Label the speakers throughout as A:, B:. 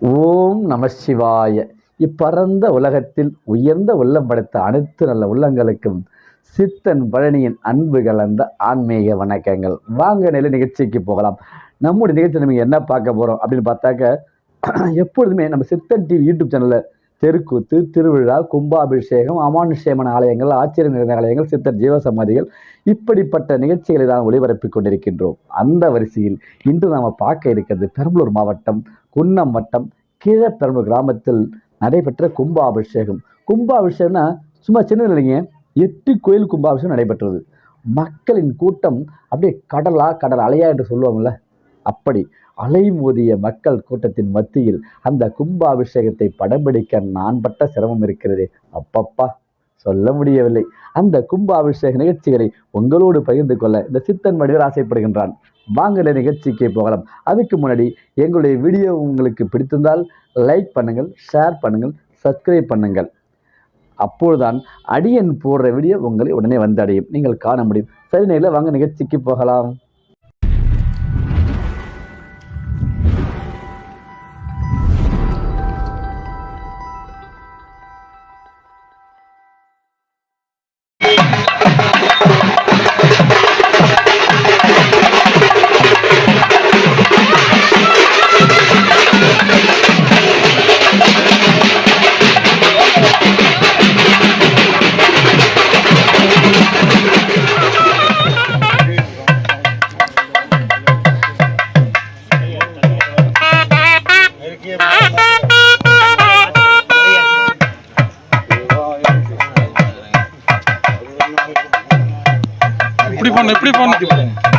A: ஓம் நம சிவாய. இப்பரந்த உலகத்தில் உயர்ந்த உள்ளம் படைத்த அனைத்து நல்ல உள்ளங்களுக்கும் சித்தன் பழனியின் அன்பு கலந்த ஆன்மீக வணக்கங்கள். வாங்க நிலை நிகழ்ச்சிக்கு போகலாம். நம்முடைய நிகழ்ச்சி நம்ம என்ன பார்க்க போகிறோம் அப்படின்னு பார்த்தாக்க எப்பொழுதுமே நம்ம சித்தன் டிவி யூடியூப் சேனலில் தெருக்கூத்து திருவிழா கும்பாபிஷேகம் அமானுஷேமன ஆலயங்கள் ஆச்சரியம் நிறைந்த ஆலயங்கள் சித்தர் ஜீவசமாதிகள் இப்படிப்பட்ட நிகழ்ச்சிகளை தான் ஒளிபரப்பிக் கொண்டிருக்கின்றோம். அந்த வரிசையில் இன்று நாம் பார்க்க இருக்கிறது பெரம்பலூர் மாவட்டம் குன்னம் வட்டம் கீழப்பெரம்பலூர் கிராமத்தில் நடைபெற்ற கும்பாபிஷேகம். கும்பாபிஷேகம்னா சும்மா சின்னது இல்லைங்க. எட்டு கோயில் கும்பாபிஷேகம் நடைபெற்றது. மக்களின் கூட்டம் அப்படியே கடலா கடல் அலையா என்று சொல்லுவாங்கள்ல அப்படி அலைமோதிய மக்கள் கூட்டத்தின் மத்தியில் அந்த கும்பாபிஷேகத்தை படம் பிடிக்க நான் பட்ட சிரமம் இருக்கிறது. அப்பப்பா சொல்ல முடியவில்லை. அந்த கும்பாபிஷேக நிகழ்ச்சிகளை உங்களோடு பகிர்ந்து கொள்ள இந்த சித்தன் மனிதர் ஆசைப்படுகின்றான். வாங்க நிகழ்ச்சிக்கு போகலாம். அதுக்கு முன்னாடி எங்களுடைய வீடியோ உங்களுக்கு பிடித்திருந்தால் லைக் பண்ணுங்கள் ஷேர் பண்ணுங்கள் சப்ஸ்கிரைப் பண்ணுங்கள். அப்பொழுதுதான் அடியன் போடுற வீடியோ உங்களை உடனே வந்து அடையும். நீங்கள் காண முடியும். சரி நேரில் வாங்க நிகழ்ச்சிக்கு போகலாம்.
B: இப்படி பண்ணு இப்படி பண்ணு.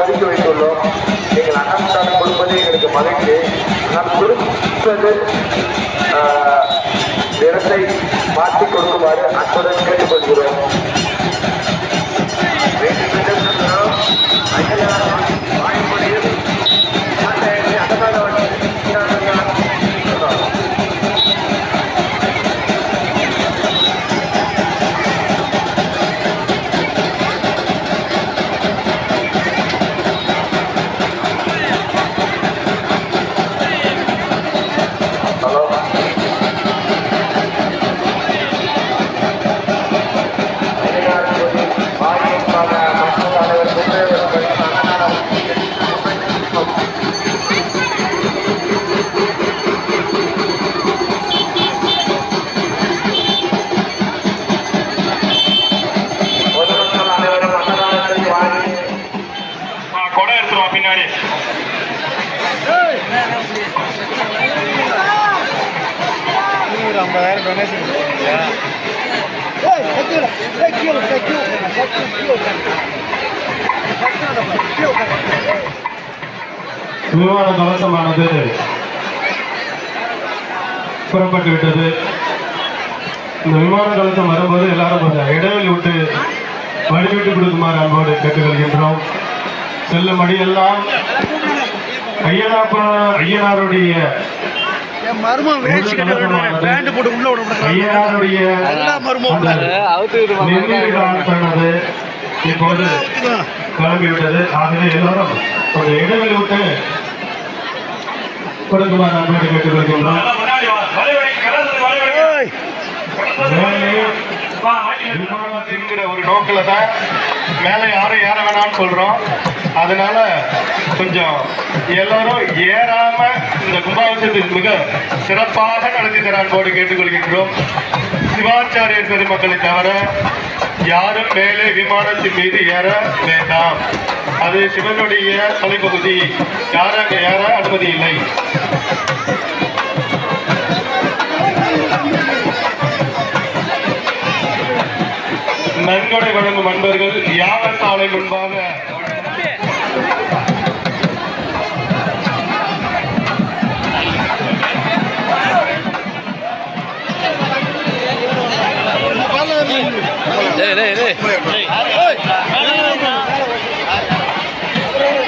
C: ஒதுக்கி வைத்துள்ளோம். நீங்கள் அண்ணாமட்டான கொடுப்பது எங்களுக்கு மகிழ்ச்சி. நான்
D: கொடுப்பது நிறத்தை மாற்றி
E: கொடுக்குமாறு அன்புடன் கேட்டுக்கொள்கிறோம்.
D: விமான கவசமானது புறப்பட்டு விட்டது. இந்த விமான கவசம் வரும்போது எல்லாரும் கொஞ்சம் இடைவெளி விட்டு வழிவிட்டு கொடுக்குமாறு அன்போடு கேட்டுக்கொள்கின்றோம். செல்லும் அடியெல்லாம் ஐயனாப்பா ஐயனாருடைய
E: என் மருமன் வேஷ்டி கட்ட விடுறேன் பேண்ட் போட்டு உள்ள விட மாட்டேங்கிறான்.
D: ஐயனாருடைய
E: எல்லா மருமம்
D: நிர்ணயிக்கப்பட்டது இப்போது
E: அவுத்துக்கலாம்.
D: கிளம்பிவிட்டது ஆகவே எல்லாரும் கொஞ்சம் இடைவெளி விட்டு என்கிற ஒரு நோக்கில தான் மேலே யாரும் ஏற வேணாம்னு சொல்றோம். அதனால கொஞ்சம் எல்லாரும் ஏறாம இந்த கும்பாபிஷேகத்தை மிக சிறப்பாக நடத்தி தரான் போடு கேட்டுக்கொள்கின்றோம். சிவாச்சாரியர் பெருமக்களை தவிர யாரும் மேலே விமானத்தின் மீது ஏற வேண்டாம். அது சிவனுடைய தலைப்பகுதி. யாரும் ஏற அனுமதி இல்லை? சாலை முன்பாக.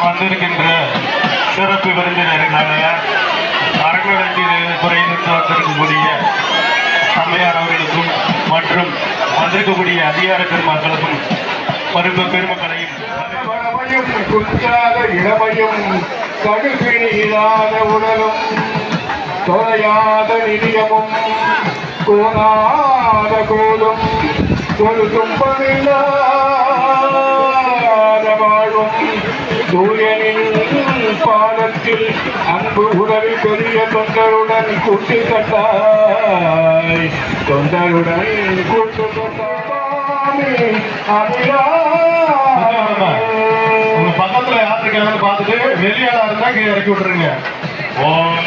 D: வந்திருக்கின்ற சிறப்பு விருந்தினர்களான அரங்கடத்தில் குறைந்திருக்கக்கூடிய அம்மையார் அவர்களுக்கும் மற்றும் வந்திருக்கக்கூடிய அதிகார பெருமக்களுக்கும் மருத்துவ பெருமக்களையும்
C: பரமையும் குற்றாத இளமையும் கடுபிடியிலாத உடலும் தொலையாத நிதியமும் கோணாத கோலும் ஒரு துன்பமில்லாத வாழும் சூரியனின் பாலத்தில் அன்பு உடல் பெரிய தொண்டருடன் கூட்டு கட்டாய் தொண்டருடன் கூட்டு கட்டாய்.
D: உங்க பக்கத்துல யாத்திரிக்காரங்க பார்த்துட்டு வெளியாளா இருந்தா கீழே இறக்கி விட்டுருங்க.
F: ஓம்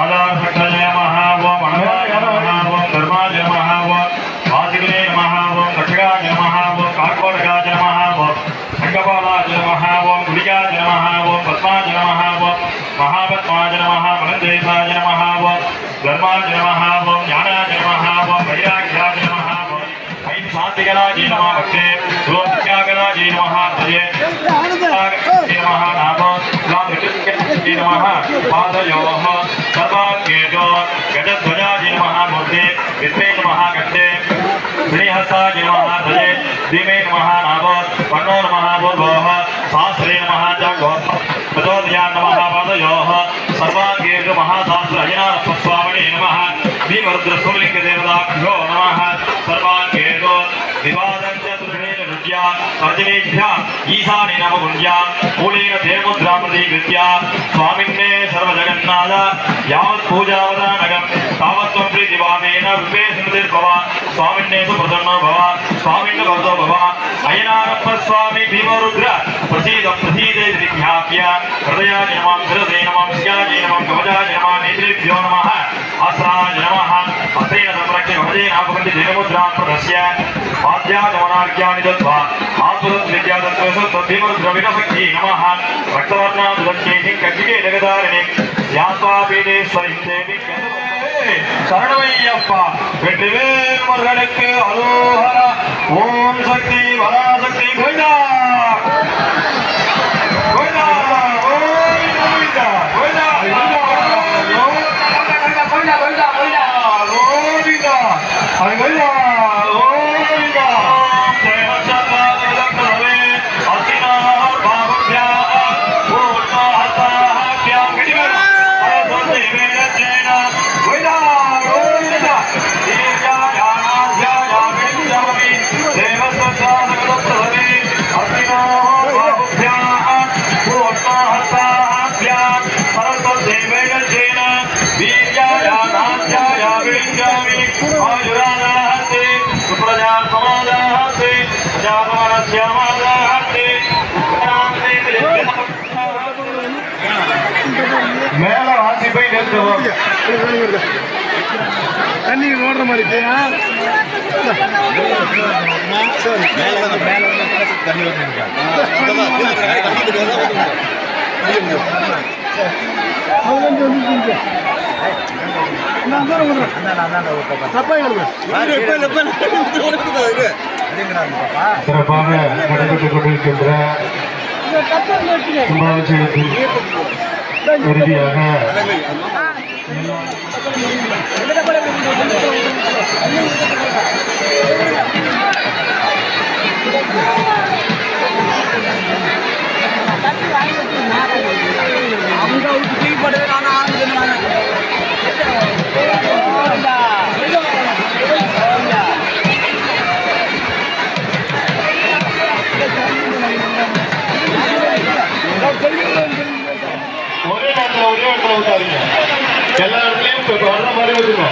F: ஆதாரசட்டய गजध्वजाय नमः मूर्ते विद्मे नमः गन्धे श्रीहस्ताय नमः ध्वजे धीमे नमः नाम वर्णो नमः भूर्भोः शास्त्रे नमः। जागो प्रचोदया नमः। पादयोः सर्वाङ्गेषु महाशास्त्र अजनारस्वामिने नमः विवादं तर्जनेभ्य ईशाने नम गुञ्जा मूलेन देवमुद्रामृतीकृत्य स्वामिन्ने सर्वजगन्नाथ, यावत् पूजावदानगम् तावत् त्वं प्रीतिभावेन रूपे स्मृतिर्भव स्वामिन्नेषु प्रसन्नो भव, स्वामिन्न भवतो भव, अयनारप्प स्वामी भीमरुद्र, प्रसीद प्रसीदे विख्याप्य हृदयाय नमः शिरसे नमः स्याय नमः कवचाय नमः, नेत्रेभ्यो नमः अस्राय नमः अस्रेण संरक्ष्य भजे नापकन्ति देवमुद्रां प्रदस्य आद्यागमनार्घ्यानि दत्त्वा आतुरद्विद्यादत्त्वेषु तद्धीमरुद्रविणसङ्गी नमः रक्तवर्णादुदत्यैः कटिके जगदारिणि यात्वा पीडेश्वरीं देवी சரணமையப்பா வெற்றிவேல் முருகனுக்கு அரோஹரா ஓம் சக்தி வராசக்தி கோவிந்தா विञ्जामि आयुरानाहते सुप्रजा समादाहते प्रजापमनस्यामादाहते
D: மேல வாசி போய் நிறுத்துவோம்
E: தண்ணி ஓடுற மாதிரி இருக்கியா சரி அதுதான்
D: சிறப்பாக நடைபெற்றுக் கொண்டிருக்கின்ற கும்பாபிஷேகத்தின் இறுதியாக
E: அவங்க அவருக்கு தூக்கி நான்
D: ஒரே இடத்துல ஒரே இடத்துல ஊத்தாதீங்க எல்லா இடத்துலையும் வர்ற மாதிரி ஊத்துங்க